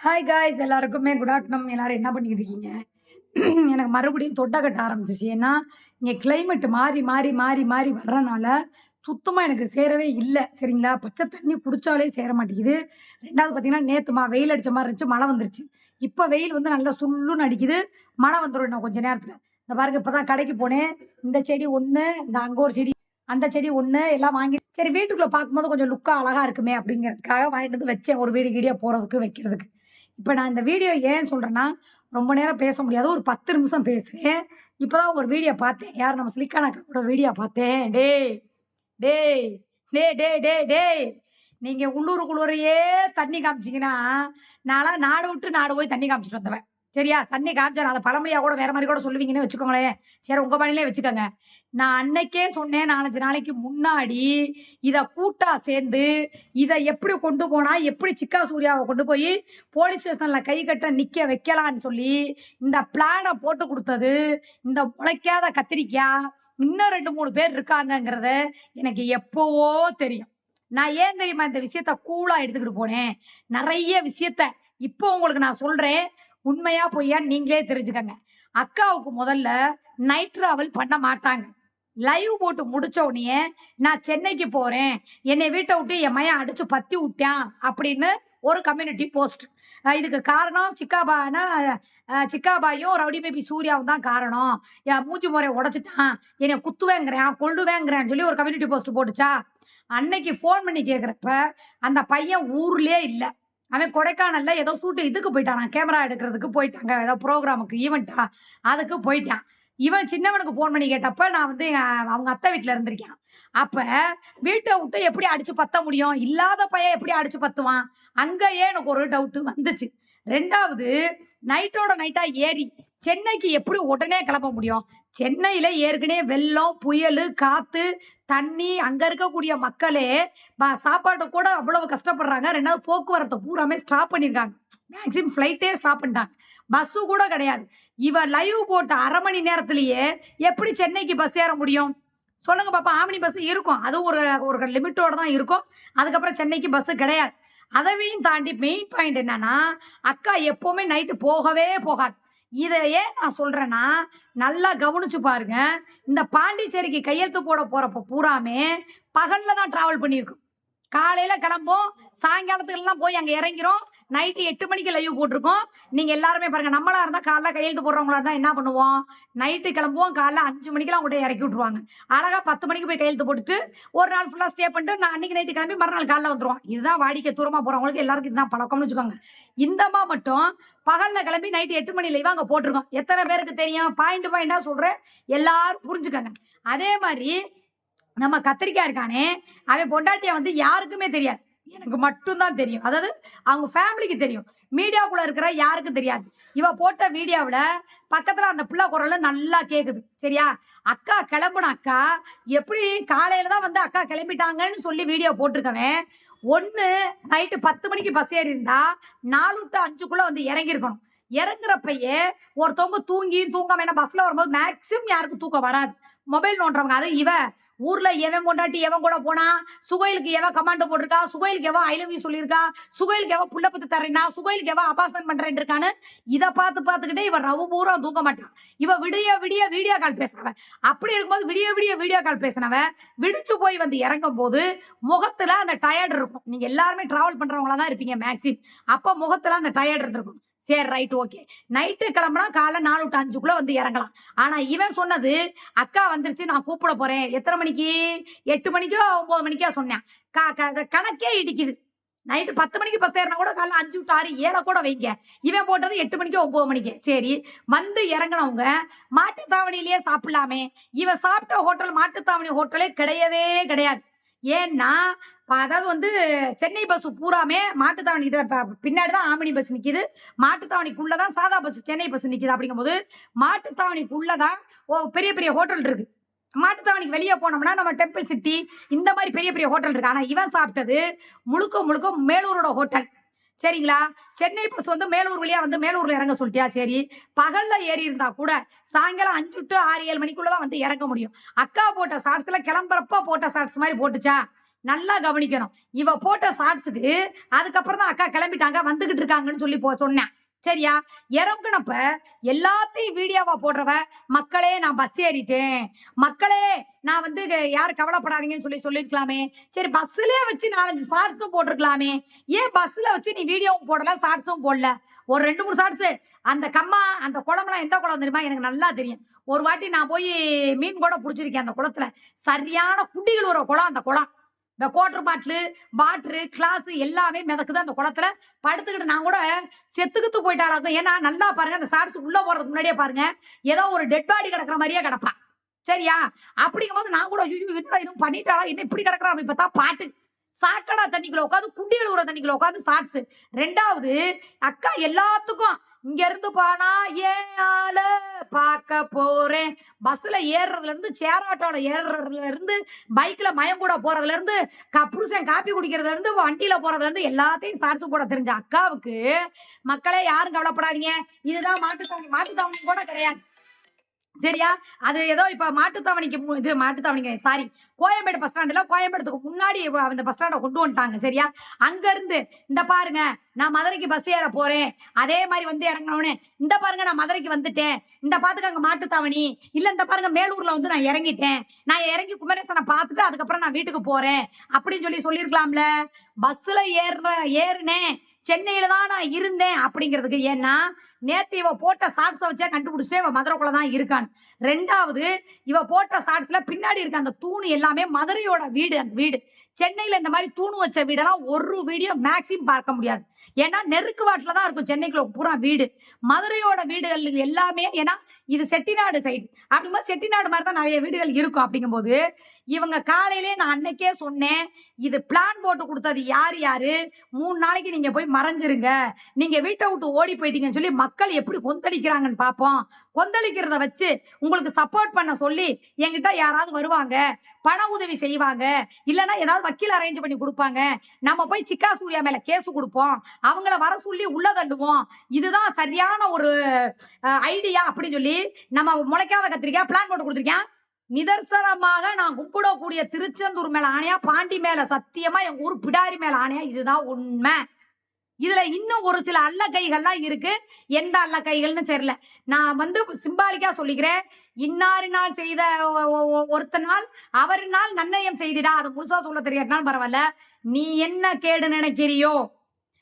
Hi guys எல்லாருக்குமே good afternoon எல்லோரும் என்ன பண்ணிக்கிட்டு இருக்கீங்க? எனக்கு மறுபடியும் தொட்டை கட்ட ஆரம்பிச்சிச்சு ஏன்னா இங்கே கிளைமேட் மாறி மாறி மாறி மாறி வர்றனால சுத்தமாக எனக்கு சேரவே இல்லை. சரிங்களா? பச்சை தண்ணி குடித்தாலே சேர மாட்டேங்குது. ரெண்டாவது பார்த்தீங்கன்னா நேற்றுமா வெயில் அடித்த மாதிரி இருந்துச்சு மழை வந்துருச்சு. இப்போ வெயில் வந்து நல்லா சுள்ளுன்னு அடிக்குது. மழை வந்துடும் இன்னும் கொஞ்சம் நேரத்தில். இந்த பாருங்க இப்போ தான் கடைக்கு போனேன். இந்த செடி ஒன்று இந்த அங்கே ஒரு செடி அந்த செடி ஒன்று எல்லாம் வாங்கி சரி வீட்டுக்குள்ளே பார்க்கும்போது கொஞ்சம் லுக்காக அழகாக இருக்குமே அப்படிங்கிறதுக்காக வாங்கிட்டு வந்து வச்சேன். ஒரு வீடு கீடியாக போகிறதுக்கு வைக்கிறதுக்கு. இப்போ நான் இந்த வீடியோ ஏன் சொல்கிறேன்னா ரொம்ப நேரம் பேச முடியாது. ஒரு பத்து நிமிஷம் பேசுகிறேன் இப்போ தான் ஒரு வீடியோ பார்த்தேன். யார் நம்ம சிலிக்கானாக்காவோட வீடியோ பார்த்தேன். டேய் டேய் டே டே டே டேய். நீங்கள் உள்ளூருக்குள்ளூரையே தண்ணி காமிச்சிங்கன்னா நான்லாம் நாடு விட்டு நாடு போய் தண்ணி காமிச்சிட்டு வந்தவன் சரியா? தண்ணி காமிச்சா அதை பழமொழியாக கூட வேற மாதிரி கூட சொல்லுவீங்கன்னு வச்சுக்கோங்களேன். சரி உங்கள் பணியிலே வச்சுக்கோங்க. நான் அன்னைக்கே சொன்னேன் நாலஞ்சு நாளைக்கு முன்னாடி இதை கூட்டா சேர்ந்து இதை எப்படி கொண்டு போனா எப்படி சிக்கா சூர்யாவை கொண்டு போய் போலீஸ் ஸ்டேஷனில் கை கட்ட நிற்க வைக்கலான்னு சொல்லி இந்த பிளானை போட்டு கொடுத்தது இந்த முளைக்காத கத்திரிக்காய் இன்னும் ரெண்டு மூணு பேர் இருக்காங்கங்கிறத எனக்கு எப்போவோ தெரியும். நான் ஏன் தெரியுமா இந்த விஷயத்த கூலாக எடுத்துக்கிட்டு போனேன்? நிறைய விஷயத்த இப்போ உங்களுக்கு நான் சொல்கிறேன் உண்மையா பொய்யான்னு நீங்களே தெரிஞ்சுக்கங்க. அக்காவுக்கு முதல்ல நைட் ட்ராவல் பண்ண மாட்டாங்க. லைவ் போட்டு முடிச்ச உடனே நான் சென்னைக்கு போறேன். என்னை வீட்டை விட்டு என் மையம் அடிச்சு பத்தி விட்டான் அப்படின்னு ஒரு கம்யூனிட்டி போஸ்ட் இதுக்கு காரணம் சிக்காபானா சிக்காபாயும் ரவுடி பேபி சூர்யாவும் தான் காரணம். என் மூச்சு முறையை உடைச்சிட்டான். என்னை குத்துவேங்கிறேன் கொள்ளுவேங்கிறேன்னு சொல்லி ஒரு கம்யூனிட்டி போஸ்ட் போட்டுச்சா? அன்னைக்கு ஃபோன் பண்ணி கேட்குறப்ப அந்த பையன் ஊர்லேயே இல்லை. அவன் கொடைக்கானல்ல ஏதோ ஷூட்டு இதுக்கு போயிட்டான் கேமரா எடுக்கிறதுக்கு போயிட்டாங்க. ஏதோ ப்ரோக்ராமுக்கு ஈவெண்ட்டா அதுக்கு போயிட்டான். இவன் சின்னவனுக்கு ஃபோன் பண்ணி கேட்டப்ப நான் வந்து அவங்க அத்தை வீட்டில் இருந்திருக்கேன். அப்போ வீட்டை விட்டு எப்படி அடிச்சு பத்த முடியும்? இல்லாத பையன் எப்படி அடிச்சு பத்துவான்? அங்கேயே எனக்கு ஒரு டவுட்டு வந்துச்சு. ரெண்டாவது நைட்டோட நைட்டா ஏறி சென்னைக்கு எப்படி உடனே கிளப்ப முடியும்? சென்னையில் ஏற்கனவே வெள்ளம் புயல் காற்று தண்ணி அங்கே இருக்கக்கூடிய மக்களே ப- சாப்பாடு கூட அவ்வளவு கஷ்டப்படுறாங்க. ரெண்டாவது போக்குவரத்தை பூராமே ஸ்டாப் பண்ணியிருக்காங்க மேக்ஸிமம் ஃப்ளைட்டே ஸ்டாப் பண்ணிட்டாங்க. பஸ்ஸு கூட கிடையாது. இவ லைவ் போட்ட அரை மணி நேரத்துலேயே எப்படி சென்னைக்கு பஸ் ஏற முடியும்? சொல்லுங்க பாப்பா. ஆமினி பஸ் இருக்கும்? அது ஒரு ஒரு லிமிட்டோட தான் இருக்கும். அதுக்கப்புறம் சென்னைக்கு பஸ்ஸு கிடையாது. அதையும் தாண்டி மெயின் பாயிண்ட் என்னன்னா அக்கா எப்போவுமே நைட்டு போகவே போகாது. இதை ஏன் நான் சொல்றேன்னா நல்லா கவனிச்சு பாருங்க. இந்த பாண்டிச்சேரிக்கு கையெழுத்து போட போறப்ப பூராமே பகல்ல தான் டிராவல் பண்ணியிருக்கோம். காலையில கிளம்போம் சாயங்காலத்துக்குலாம் போய் அங்க இறங்கிறோம் நைட்டு எட்டு மணிக்கு லைவ் போட்டிருக்கோம். நீங்கள் எல்லாருமே பாருங்கள் நம்மளா இருந்தால் காலைல கையெழுத்து போடுறவங்களா இருந்தால் என்ன பண்ணுவோம்? நைட்டு கிளம்புவோம் காலைல அஞ்சு மணிக்கெல்லாம் உங்கள்கிட்ட இறக்கி விட்ருவாங்க அழகாக பத்து மணிக்கு போய் கையெழுத்து போட்டுட்டு ஒரு நாள் ஃபுல்லாக ஸ்டே பண்ணிட்டு நான் அன்றைக்கி நைட்டு கிளம்பி மறுநாள் காலைல வந்துருவோம். இதுதான் வாடிக்கை தூரமாக போகிறவங்களுக்கு எல்லாருக்கும் இதுதான் பழக்கம்னு வச்சுக்கோங்க. இந்தமா மட்டும் பகலில் கிளம்பி நைட்டு எட்டு மணி லைவாக அங்கே போட்டிருக்கோம். எத்தனை பேருக்கு தெரியும்? பாயிண்ட் பாயிண்டாக சொல்கிறேன் எல்லாரும் புரிஞ்சுக்கோங்க. அதே மாதிரி நம்ம கத்திரிக்காய் இருக்கானே அவன் பொண்டாட்டியை வந்து யாருக்குமே தெரியாது. எனக்கு மட்டும்தான் தெரியும். அதாவது அவங்க ஃபேமிலிக்கு தெரியும். மீடியாவுக்குள்ள இருக்கிற யாருக்கும் தெரியாது. இவ போட்ட வீடியோவில் பக்கத்தில் அந்த பிள்ளை குரல் நல்லா கேட்குது சரியா? அக்கா கிளம்புன அக்கா எப்படி காலையில தான் வந்து அக்கா கிளம்பிட்டாங்கன்னு சொல்லி வீடியோ போட்டிருக்கவன் ஒன்று நைட்டு பத்து மணிக்கு பஸ் ஏறி இருந்தா நாலு டு அஞ்சுக்குள்ள வந்து இறங்கியிருக்கணும். இறங்குறப்பயே ஒருத்தவங்க தூங்கியும் தூங்க வேணாம் பஸ்ல வரும்போது மேக்சிமம் யாருக்கும் தூக்கம் வராது. மொபைல் நோண்டுறவங்க அது இவ. ஊர்ல எவன் பொண்டாட்டி எவன் கூட போனா சுகைலுக்கு எவன் கமாண்ட் போட்டிருக்கா சுகைலுக்கு எவன் ஐ லவ் யூ சொல்லியிருக்கா சுகைலுக்கு எவன் புள்ள பத்து தரேனா சுகைலுக்கு எவன் அபாசன் பண்றேன் இருக்கான்னு இதை பார்த்து பார்த்துக்கிட்டே இவன் ரவு பூரா தூக்க மாட்டான் இவ விடிய விடிய வீடியோ கால் பேசுறவன் அப்படி இருக்கும்போது விடிய விடிய வீடியோ கால் பேசினவன் விடிச்சு போய் வந்து இறங்கும் போது முகத்துல அந்த டயர்டு இருக்கும். நீங்க எல்லாருமே டிராவல் பண்றவங்களா தான் இருப்பீங்க மேக்சிமம் அப்ப முகத்துல அந்த டயர்டு இருந்திருக்கும். சரி ரைட் ஓகே நைட்டு கிளம்புனா காலைல நாலு டு அஞ்சுக்குள்ளே வந்து இறங்கலாம். ஆனால் இவன் சொன்னது அக்கா வந்துருச்சு நான் கூப்பிட போகிறேன் எத்தனை மணிக்கு? எட்டு மணிக்கோ ஒம்பது மணிக்கோ சொன்னேன். கா கணக்கே இடிக்குது. நைட்டு பத்து மணிக்கு பஸ் ஏறினா கூட காலைல அஞ்சு டு ஆறு ஏற கூட வைங்க. இவன் போட்டது எட்டு மணிக்கு ஒம்பது மணிக்கு. சரி வந்து இறங்கினவங்க மாட்டுத்தாவணிலேயே சாப்பிடலாமே. இவன் சாப்பிட்ட ஹோட்டல் மாட்டுத்தாவணி ஹோட்டலே கிடையவே கிடையாது. ஏன்னா அதாவது வந்து சென்னை பஸ் பூராமே மாட்டுத்தாவணி ப- பின்னாடி தான் ஆமினி பஸ் நிற்கிது மாட்டுத்தாவணிக்குள்ள தான் சாதா பஸ் சென்னை பஸ் நிற்கிது அப்படிங்கும்போது மாட்டுத்தாவணிக்குள்ள தான் ஓ பெரிய பெரிய ஹோட்டல் இருக்கு. மாட்டுத்தாவணிக்கு வெளியே போனோம்னா நம்ம டெம்பிள் சிட்டி இந்த மாதிரி பெரிய பெரிய ஹோட்டல் இருக்கு. ஆனால் இவன் சாப்பிட்டது முழுக்க முழுக்க மேலூரோட ஹோட்டல் சரிங்களா? சென்னை பஸ் வந்து மேலூர் வழியா வந்து மேலூர்ல இறங்க சொல்லிட்டியா? சரி. பகல்ல ஏறி இருந்தா கூட சாயங்காலம் அஞ்சு டு ஆறு ஏழு மணிக்குள்ளே தான் வந்து இறங்க முடியும். அக்கா போட்ட ஷார்ட்ஸ்ல கிளம்புறப்ப போட்ட ஷார்ட்ஸ் மாதிரி போட்டுச்சா? நல்லா கவனிக்கணும். இவ போட்ட ஷார்ட்ஸுக்கு அதுக்கப்புறம் தான் அக்கா கிளம்பிட்டாங்க வந்துகிட்டு இருக்காங்கன்னு சொல்லி போ சொன்னேன். சரியா? இறங்குனப்ப எல்லாத்தையும் வீடியோவா போடுறவ மக்களே நான் பஸ் ஏறிட்டேன். மக்களே நான் வந்து யாரும் கவலைப்படாதீங்கன்னு சொல்லி சொல்லிருக்கலாமே. சரி பஸ்லயே வச்சு நாலஞ்சு ஷார்ட்ஸும் போட்டிருக்கலாமே. ஏன் பஸ்ல வச்சு நீ வீடியோவும் போடல ஷார்ட்ஸும் போடல? ஒரு ரெண்டு மூணு ஷார்ட்ஸ் அந்த கம்மா அந்த குளம்லாம் எந்த குளம் தெரியுமா? எனக்கு நல்லா தெரியும். ஒரு வாட்டி நான் போய் மீன் கூட பிடிச்சிருக்கேன் அந்த குளத்துல. சரியான குடிகள் ஒரு குளம் அந்த குளம். இந்த கோட்டர் பாட்டிலு பாட்ரு கிளாஸு எல்லாமே மிதக்குது. அந்த குளத்துல படுத்துக்கிட்டு நான் கூட செத்துக்குத்து போயிட்டாலும் ஏன்னா நல்லா பாருங்க அந்த சாட்ஸ் உள்ளே போறதுக்கு முன்னாடியே பாருங்க ஏதோ ஒரு டெட் பாடி கிடக்குற மாதிரியே கிடப்பா. சரியா? அப்படிங்கும்போது நான் கூட ஐயோ என்ன இன்னும் பண்ணிட்டாளா? என்ன இப்படி கிடக்குறா? இப்போ தான் பாட்டு. சாக்கடா தண்ணிக்குள்ள உட்காந்து குண்டிகள் ஊற தண்ணிக்குள்ள உட்காந்து சாட்ஸ் ரெண்டாவது அக்கா எல்லாத்துக்கும் இங்க இருந்து போனா ஏன் பார்க்க போறேன். பஸ்ல ஏறுறதுல இருந்து சேர் ஏறுறதுல இருந்து பைக்ல மயம் கூட போறதுல இருந்து க- புருஷன் காப்பி குடிக்கிறதுல இருந்து வண்டியில போறதுல இருந்து எல்லாத்தையும் சார்ஸ் போட தெரிஞ்ச அக்காவுக்கு மக்களே யாரும் கவலைப்படாதீங்க. இதுதான் மாட்டுத்தாவணி மாட்டுத்தாவணி கூட கிடையாது. சரியா? அது ஏதோ இப்ப மாட்டுத்தாவணிக்கு இது மாட்டுத்தாவணிக்கு சாரி கோயம்பேடு பஸ் ஸ்டாண்டுல கோயம்பேடுக்கு முன்னாடி அந்த பஸ் ஸ்டாண்டை கொண்டு வந்துட்டாங்க சரியா? அங்க இருந்து இந்த பாருங்க நான் மதுரைக்கு பஸ் ஏற போறேன். அதே மாதிரி வந்து இறங்கினோடனே இந்த பாருங்க நான் மதுரைக்கு வந்துட்டேன். இந்த பாத்துக்கங்க மாட்டுத்தாவணி. இல்ல இந்த பாருங்க மேலூர்ல வந்து நான் இறங்கிட்டேன். நான் இறங்கி குமரேசனை பார்த்துட்டு அதுக்கப்புறம் நான் வீட்டுக்கு போறேன். அப்படின்னு சொல்லி சொல்லியிருக்கலாம்ல? பஸ்ல ஏறுற ஏறினேன். சென்னையில தான் நான் இருந்தேன் அப்படிங்கிறதுக்கு ஏன்னா நேத்து இவ போட்ட ஷார்ட்ஸை வச்சே கண்டுபிடிச்சே இவ மதுரைக்குள்ள தான் இருக்கான். ரெண்டாவது இவ போட்ட ஷார்ட்ஸ்ல பின்னாடி இருக்க அந்த தூணு எல்லாமே மதுரையோட வீடு அந்த வீடு. சென்னையில இந்த மாதிரி தூணு வச்ச வீடெல்லாம் ஒரு வீடியோ மேக்ஸிமம் பார்க்க முடியாது. ஏன்னா நெருக்கு வாட்டில் தான் இருக்கும் சென்னைக்குள்ள பூரா வீடு. மதுரையோட வீடுகள் எல்லாமே ஏன்னா இது செட்டிநாடு சைடு அப்படிங்கும்போது செட்டிநாடு மாதிரி தான் நிறைய வீடுகள் இருக்கும் அப்படிங்கும்போது இவங்க காலையிலே நான் அன்னைக்கே சொன்னேன் இது பிளான் போட்டு கொடுத்தது யார் யாரு? மூணு நாளைக்கு நீங்க போய் மறைஞ்சிருங்க. நீங்க வீட்டை விட்டு ஓடி போயிட்டீங்கன்னு சொல்லி மக்கள் எப்படி கொந்தளிக்கிறாங்கன்னு பார்ப்போம் கொந்தளிக்கிறத வச்சு உங்களுக்கு சப்போர்ட் பண்ண சொல்லி என்கிட்ட யாராவது வருவாங்க பண உதவி செய்வாங்க இல்லைன்னா ஏதாவது வக்கீல் அரேஞ்ச் பண்ணி கொடுப்பாங்க. நம்ம போய் சிக்கா சூர்யா மேல கேஸ் கொடுப்போம். அவங்கள வர சொல்லி உள்ள தண்டுவோம் இதுதான் சரியான ஒரு ஐடியா அப்படின்னு சொல்லி நம்ம முளைக்காத கத்திரிக்காய் பிளான் போட்டு கொடுத்துருக்கேன். நிதர்சனமாக நான் கும்பிடக்கூடிய திருச்செந்தூர் மேல ஆணையா பாண்டி மேல சத்தியமா எங்க ஊர் பிடாரி மேல ஆணையா இதுதான் உண்மை. இதுல இன்னும் ஒரு சில அல்ல கைகள்லாம் இருக்கு. எந்த அல்ல கைகள்னு தெரியல. நான் வந்து சிம்பாலிக்கா சொல்லிக்கிறேன். இன்னாரினால் செய்த ஒ- ஒ- ஒருத்தனால் அவரினால் நன்னயம் செய்திடா. அது முழுசா சொல்ல தெரியாதுனாலும் பரவாயில்ல. நீ என்ன கேடு நினைக்கிறியோ?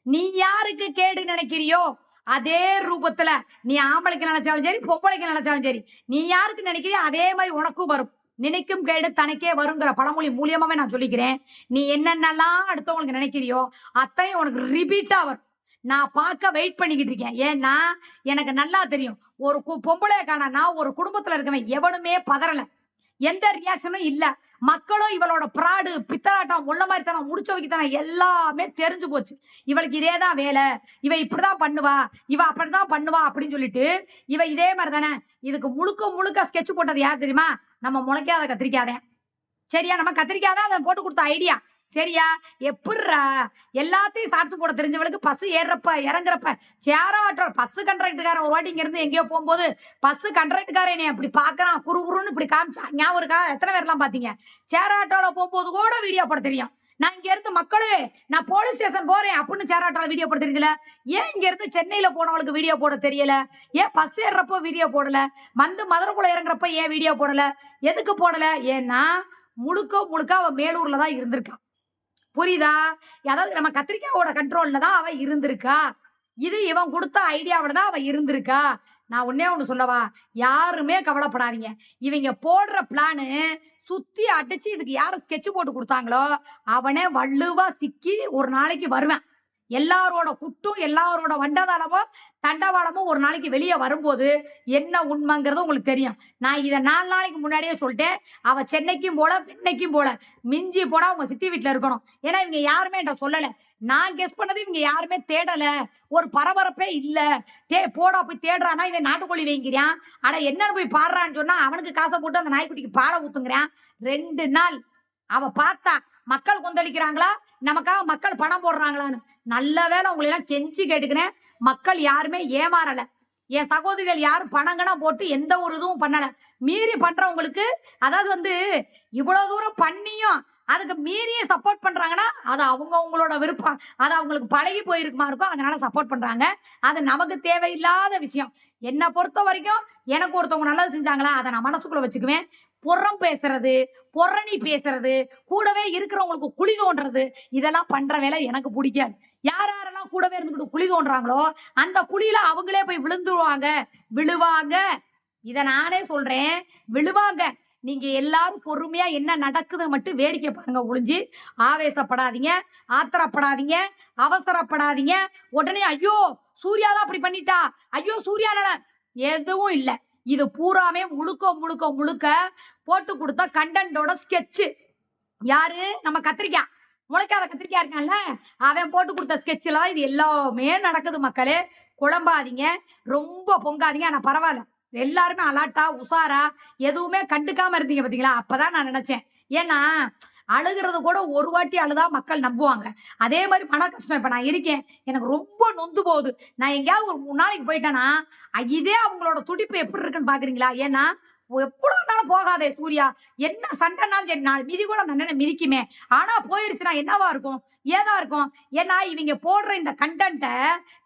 நீ யாருக்கு கேடு நினைக்கிறியோ? அதே ரூபத்துல நீ ஆம்பளைக்கு நினைச்சாலும் சரி பொம்பளைக்கு நினைச்சாலும் சரி நீ யாருக்கு நினைக்கிறியோ அதே மாதிரி உனக்கும் வரும். நினைக்கும் கேடு தனக்கே வருங்கிற பழமொழி மூலியமாவே நான் சொல்லிக்கிறேன். நீ என்னென்னலாம் அடுத்தவங்களுக்கு நினைக்கிறியோ அத்தையும் உனக்கு ரிபீட்டா வரும். நான் பார்க்க வெயிட் பண்ணிக்கிட்டு இருக்கேன். ஏன்னா எனக்கு நல்லா தெரியும். ஒரு கு- பொம்பளைய காணா ஒரு குடும்பத்துல இருக்கவன் எவனுமே பதறலை. எந்த ரியாக்ஷனும் இல்ல. மக்களும் இவளோட பிராடு பித்தலாட்டம் உள்ள மாதிரி தானே முடிச்ச வைக்கத்தனம் எல்லாமே தெரிஞ்சு போச்சு. இவளுக்கு இதே தான் வேலை. இவ இப்படிதான் பண்ணுவா. இவ அப்படிதான் பண்ணுவா அப்படின்னு சொல்லிட்டு இவ இதே மாதிரி தானே இதுக்கு முழுக்க முழுக்க ஸ்கெட்ச் போட்டது யார் தெரியுமா? நம்ம முளைக்காத கத்திரிக்காதே. சரியா? நம்ம கத்திரிக்காதான் அதை போட்டு கொடுத்த ஐடியா சரியா? எப்பட்றா? எல்லாத்தையும் சாட்சி போட தெரிஞ்சவளுக்கு பஸ் ஏறுறப்ப இறங்குறப்ப சேரா ஆட்டோ பஸ் கண்ட்ராக்டுக்காரன் ஒரு வாட்டி இங்கேருந்து எங்கேயோ போகும்போது பஸ் கண்ட்ராக்டுக்காரன் என்னை அப்படி பாக்குறான் குறு குருன்னு இப்படி காமிச்சா ஞாபகம் இருக்கா? எத்தனை பேர்லாம் பாத்தீங்க? சேர் ஆட்டோல போகும்போது கூட வீடியோ போட தெரியும். நான் இங்க இருந்து மக்களே நான் போலீஸ் ஸ்டேஷன் போறேன் அப்படின்னு சேர் வீடியோ போட தெரியல ஏன் இங்க இருந்து சென்னையில போனவளுக்கு வீடியோ போட தெரியல? ஏன் பஸ் ஏறுறப்போ வீடியோ போடல? வந்து மதுரைக்குள்ள இறங்குறப்ப ஏன் வீடியோ போடல? எதுக்கு போடல? ஏன்னா முழுக்க முழுக்க அவ மேலூர்ல தான் இருந்திருக்கான். புரியுதா? அதாவது நம்ம கத்திரிக்காயோட கண்ட்ரோல்ல தான் அவ இருந்திருக்கா. இது இவன் கொடுத்த ஐடியாவோட தான் அவ இருந்திருக்கா. நான் ஒன்னே ஒன்று சொல்லவா? யாருமே கவலைப்படாதீங்க. இவங்க போடுற பிளானு சுத்தி அடிச்சு இதுக்கு யார் ஸ்கெட்ச் போட்டு கொடுத்தாங்களோ அவனே வள்ளுவா சிக்கி ஒரு நாளைக்கு வருவேன். எல்லாரோட குட்டும் எல்லாரோட வண்டதாளமும் தண்டவாளமும் ஒரு நாளைக்கு வெளியே வரும்போது என்ன உண்மைங்கிறது உங்களுக்கு தெரியும். நான் இதை நாலு நாளைக்கு முன்னாடியே சொல்லிட்டேன். அவள் சென்னைக்கும் போல பெண்ணைக்கும் போல. மிஞ்சி போனால் அவங்க சித்தி வீட்டில் இருக்கணும். ஏன்னா இவங்க யாருமே என்கிட்ட சொல்லலை. நான் கெஸ் பண்ணது இவங்க யாருமே தேடலை. ஒரு பரபரப்பே இல்லை. தே போடா போய் தேடுறானா இவன் நாட்டுக்கோழி வைங்கிறான் ஆனால் என்னன்னு போய் பாடுறான்னு சொன்னால் அவனுக்கு காசை போட்டு அந்த நாய்க்குட்டிக்கு பாலை ஊத்துங்கிறான். ரெண்டு நாள் அவள் பார்த்தா மக்கள் கொந்தளிக்கிறாங்களா? நமக்காக மக்கள் பணம் போடுறாங்களான்னு. நல்ல வேலை உங்களை எல்லாம் கெஞ்சி கேட்டுக்கிறேன் மக்கள் யாருமே ஏமாறல. என் சகோதரிகள் யாரும் பணங்கனா போட்டு எந்த ஒரு இதுவும் பண்ணல. மீறி பண்றவங்களுக்கு அதாவது வந்து இவ்வளவு தூரம் பண்ணியும் அதுக்கு மீறிய சப்போர்ட் பண்றாங்கன்னா அது அவங்க அவங்களோட விருப்பம். அது அவங்களுக்கு பழகி போயிருக்குமா இருக்கும் அதனால சப்போர்ட் பண்றாங்க. அது நமக்கு தேவையில்லாத விஷயம். என்னை பொறுத்த வரைக்கும் எனக்கு ஒருத்தவங்க நல்லது செஞ்சாங்களா அதை நான் மனசுக்குள்ள வச்சுக்குவேன். புறம் பேசுறது பொறணி பேசுறது கூடவே இருக்கிறவங்களுக்கு குழி தோன்றது இதெல்லாம் பண்ற வேலை எனக்கு பிடிக்காது. யார் யாரெல்லாம் கூடவே இருந்துக்கிட்டு குழி தோன்றாங்களோ அந்த குழியில அவங்களே போய் விழுந்துருவாங்க. விழுவாங்க. இத நானே சொல்றேன். விழுவாங்க. நீங்க எல்லாரும் பொறுமையா என்ன நடக்குதுன்னு மட்டும் வேடிக்கை பாருங்க ஒளிஞ்சு. ஆவேசப்படாதீங்க. ஆத்திரப்படாதீங்க. அவசரப்படாதீங்க. உடனே ஐயோ சூர்யா தான் அப்படி பண்ணிட்டா. ஐயோ சூர்யா எதுவும் இல்லை. இது பூராமே முழுக்க முழுக்க முழுக்க போட்டு கொடுத்த கண்டென்ட்டோட ஸ்கெட்சு யாரு? நம்ம கத்திரிக்காய் முளைக்காத கத்திரிக்காய் இருக்கான்ல? அவன் போட்டு கொடுத்த ஸ்கெட்சில் தான் இது எல்லாமே நடக்குது மக்களே. குழம்பாதீங்க. ரொம்ப பொங்காதீங்க. ஆனால் பரவாயில்ல. எல்லாருமே அலாட்டா உஷாரா எதுவுமே கண்டுக்காம இருந்தீங்க பார்த்தீங்களா அப்பதான் நான் நினைச்சேன். ஏன்னா அழுகிறது கூட ஒரு வாட்டி அழுதா மக்கள் நம்புவாங்க. அதே மாதிரி மன கஷ்டம். இப்போ நான் இருக்கேன். எனக்கு ரொம்ப நொந்து போகுது. நான் எங்கேயாவது ஒரு மூணு நாளைக்கு போயிட்டேன்னா இதே அவங்களோட துடிப்பு எப்படி இருக்குன்னு பாக்குறீங்களா? ஏன்னா எவ்வளவு போகாதே சூர்யா. என்ன சண்டைனாலும் சரி நாலு மிதி கூட நான் மிதிக்குமே. ஆனா போயிருச்சுன்னா என்னவா இருக்கும்? ஏதா இருக்கும்? ஏன்னா இவங்க போடுற இந்த கண்டென்ட்டை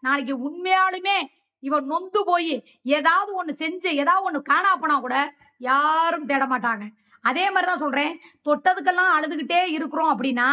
நாளைக்கு உண்மையாலுமே இவன் நொந்து போய் ஏதாவது ஒன்று செஞ்சு ஏதாவது ஒன்று காணா போனா கூட யாரும் தேட மாட்டாங்க. அதே மாதிரி தான் சொல்கிறேன் தொட்டதுக்கெல்லாம் அழுதுகிட்டே இருக்கிறோம் அப்படின்னா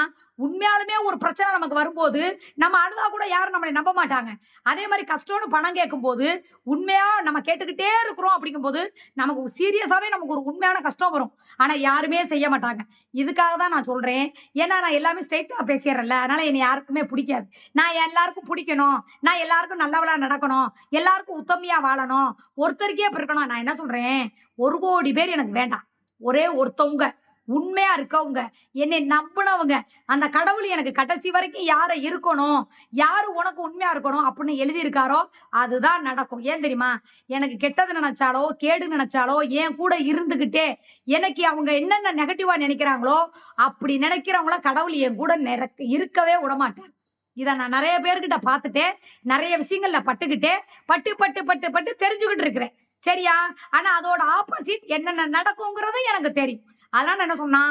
உண்மையாலுமே ஒரு பிரச்சனை நமக்கு வரும்போது நம்ம அழுதா கூட யாரும் நம்மளை நம்ப மாட்டாங்க. அதே மாதிரி கஷ்டம்னு பணம் கேட்கும்போது உண்மையாக நம்ம கேட்டுக்கிட்டே இருக்கிறோம் அப்படிங்கும்போது நமக்கு சீரியஸாகவே நமக்கு ஒரு உண்மையான கஷ்டம் வரும். ஆனால் யாருமே செய்ய மாட்டாங்க. இதுக்காக தான் நான் சொல்கிறேன் ஏன்னா நான் எல்லாமே ஸ்ட்ரைட்டாக பேசிடுறேன்ல. அதனால் என்னை யாருக்குமே பிடிக்காது. நான் எல்லாருக்கும் பிடிக்கணும். நான் எல்லாருக்கும் நல்லவளா நடக்கணும். எல்லாருக்கும் உத்தமையாக வாழணும். ஒருத்தருக்கே பிறக்கணும். இருக்கணும் நான் என்ன சொல்கிறேன் ஒரு கோடி பேர் எனக்கு வேண்டாம். ஒரே ஒருத்தவங்க உண்மையா இருக்கவங்க என்னை நம்பினவங்க அந்த கடவுள் எனக்கு கடைசி வரைக்கும் யார இருக்கணும் யாரு உனக்கு உண்மையா இருக்கணும் அப்படின்னு எழுதியிருக்காரோ அதுதான் நடக்கும். ஏன் தெரியுமா? எனக்கு கெட்டது நினைச்சாலோ கேடு நினைச்சாலோ என் கூட இருந்துகிட்டே எனக்கு அவங்க என்னென்ன நெகட்டிவா நினைக்கிறாங்களோ அப்படி நினைக்கிறவங்கள கடவுள் என் கூட நிறக்க இருக்கவே விடமாட்டார். இதை நான் நிறைய பேர்கிட்ட பார்த்துட்டேன் நிறைய விஷயங்கள்ல பட்டுக்கிட்டே பட்டு பட்டு பட்டு பட்டு தெரிஞ்சுக்கிட்டு இருக்கிறேன். சரியா? ஆனா அதோட ஆப்போசிட் என்னென்ன நடக்குங்கிறதும் எனக்கு தெரியும். அதனால நான் என்ன சொன்னா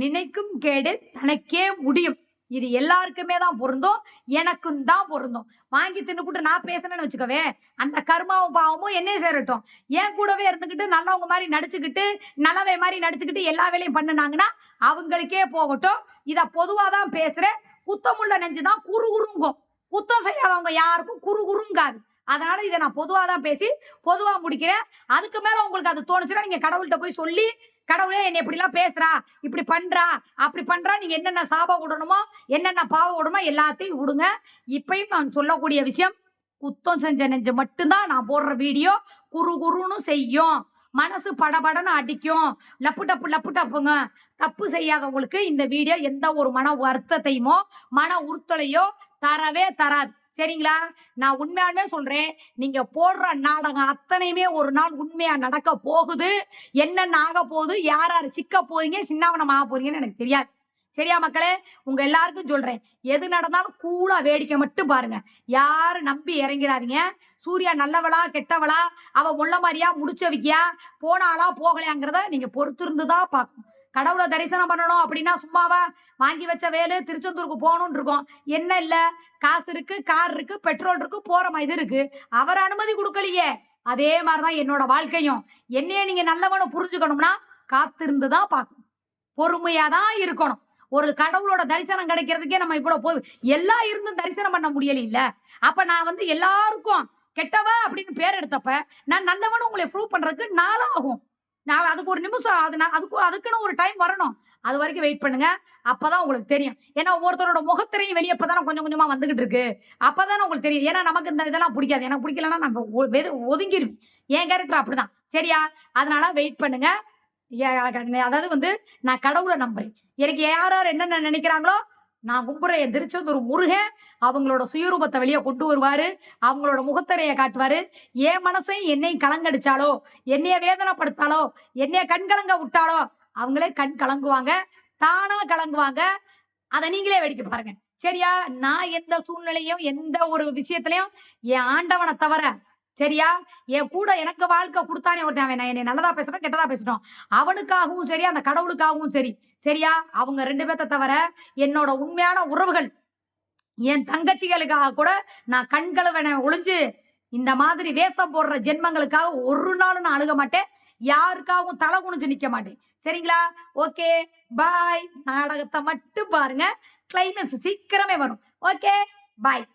நினைக்கும் கேடு தனக்கே முடியும். இது எல்லாருக்குமே தான் பொருந்தும் எனக்கும் தான் பொருந்தும். வாங்கி தின்னுக்குட்டு நான் பேசுனேன்னு வச்சுக்கவே அந்த கர்மாவும் பாவமும் என்னையும் சேரட்டும். என் கூடவே இருந்துக்கிட்டு நல்லவங்க மாதிரி நடிச்சுக்கிட்டு நல்லவை மாதிரி நடிச்சுக்கிட்டு எல்லா வேலையும் பண்ணுனாங்கன்னா அவங்களுக்கே போகட்டும். இதை பொதுவாக தான் பேசுகிறேன் குத்தமுள்ள நெஞ்சு தான் குறு குறுங்கும் குத்தம் செய்யாதவங்க யாருக்கும் குறு குறுங்காது அதனால இதை நான் பொதுவாக தான் பேசி பொதுவாக முடிக்கிறேன். அதுக்கு மேலே உங்களுக்கு அது தோணுச்சுன்னா நீங்கள் கடவுள்கிட்ட போய் சொல்லி கடவுளே என்னை இப்படிலாம் பேசுறா இப்படி பண்றா அப்படி பண்றா நீங்க என்னென்ன சாபம் விடணுமோ என்னென்ன பாவம் விடணுமோ எல்லாத்தையும் விடுங்க. இப்பயும் நான் சொல்லக்கூடிய விஷயம் குத்தம் செஞ்ச நெஞ்சு மட்டும்தான் நான் போடுற வீடியோ குறு குறுன்னு செய்யும். மனசு படபடன்னு அடிக்கும். லப்பு டப்பு லப்பு டப்புங்க. தப்பு செய்யாதவங்களுக்கு இந்த வீடியோ எந்த ஒரு மன வருத்தத்தையுமோ மன உறுத்தலையோ தரவே தராது. சரிங்களா? நான் உண்மையாலுமே சொல்றேன் நீங்க போடுற நாடகம் அத்தனையுமே ஒரு நாள் உண்மையா நடக்க போகுது. என்னென்ன ஆக போகுது யார் யார் சிக்க போறீங்க சின்னாவனம் ஆக போறீங்கன்னு எனக்கு தெரியாது. சரியா மக்களே? உங்க எல்லாருக்கும் சொல்றேன் எது நடந்தாலும் கூலா வேடிக்கை மட்டும் பாருங்க. யாரும் நம்பி இறங்கிறாதீங்க. சூர்யா நல்லவளா கெட்டவளா அவ முள்ள மாதிரியா முடிச்சவிக்கியா போனாலா போகலையாங்கிறத நீங்க பொறுத்திருந்து தான் பார்க்கணும். கடவுளை தரிசனம் பண்ணணும் அப்படின்னா சும்மாவா வாங்கி வச்ச வேலு திருச்செந்தூருக்கு போகணும்னு இருக்கோம். என்ன இல்லை? காசு இருக்கு கார் இருக்கு பெட்ரோல் இருக்கு போற மாதிரி இது இருக்கு. அவர் அனுமதி கொடுக்கலையே. அதே மாதிரிதான் என்னோட வாழ்க்கையும். என்னைய நீங்க நல்லவனை புரிஞ்சுக்கணும்னா காத்திருந்து தான் பார்க்கணும். பொறுமையா தான் இருக்கணும். ஒரு கடவுளோட தரிசனம் கிடைக்கிறதுக்கே நம்ம இவ்வளவு போய் எல்லாம் இருந்தும் தரிசனம் பண்ண முடியல இல்ல அப்ப நான் வந்து எல்லாருக்கும் கெட்டவ அப்படின்னு பேர் எடுத்தப்ப நான் நல்லவனு உங்களை ப்ரூவ் பண்றதுக்கு நாளாகும். நான் அதுக்கு ஒரு நிமிஷம் அது நான் அதுக்கு அதுக்குன்னு ஒரு டைம் வரணும். அது வரைக்கும் வெயிட் பண்ணுங்க. அப்பதான் உங்களுக்கு தெரியும். ஏன்னா ஒவ்வொருத்தரோட முகத்திரையும் வெளியே இப்பதானே கொஞ்சம் கொஞ்சமா வந்துகிட்டு இருக்கு. அப்பதானே உங்களுக்கு தெரியும். ஏன்னா நமக்கு இந்த இதெல்லாம் பிடிக்காது. எனக்கு பிடிக்கலன்னா நான் வெது- ஒதுங்கிருவேன் என் கேரக்டர் அப்படிதான். சரியா? அதனால வெயிட் பண்ணுங்க. அதாவது வந்து நான் கடவுளை நம்புறேன். எனக்கு யார் யார் என்னென்ன நினைக்கிறாங்களோ நான் கும்புற என் திருச்செந்தூர் முருகன் அவங்களோட சுயரூபத்தை வெளியே கொண்டு வருவாரு அவங்களோட முகத்தரையை காட்டுவாரு. என் மனசையும் என்னையும் கலங்கடிச்சாலோ என்னைய வேதனைப்படுத்தாலோ என்னைய கண் கலங்க விட்டாலோ அவங்களே கண் கலங்குவாங்க தானா கலங்குவாங்க. அதை நீங்களே வேடிக்கை பாருங்க. சரியா? நான் எந்த சூழ்நிலையும் எந்த ஒரு விஷயத்திலையும் என் ஆண்டவனை தவிர சரியா? என் கூட எனக்கு வாழ்க்கை கொடுத்தானே ஒருத்தன் அவன். நான் என்னை நல்லதா பேசுறோம் கெட்டதா பேசிட்டோம். அவனுக்காகவும் சரி அந்த கடவுளுக்காகவும் சரி. சரியா? அவங்க ரெண்டு பேர்த்த தவிர என்னோட உண்மையான உறவுகள் என் தங்கச்சிகளுக்காக கூட நான் கண்களவனை ஒளிஞ்சு இந்த மாதிரி வேஷம் போடுற ஜென்மங்களுக்காக ஒரு நாளும் நான் அழுக மாட்டேன். யாருக்காகவும் தலை குனிஞ்சு நிக்க மாட்டேன். சரிங்களா? ஓகே. பாய். நாடகத்தை மட்டும் பாருங்க. கிளைமேக்ஸ் சீக்கிரமே வரும். ஓகே. பாய்.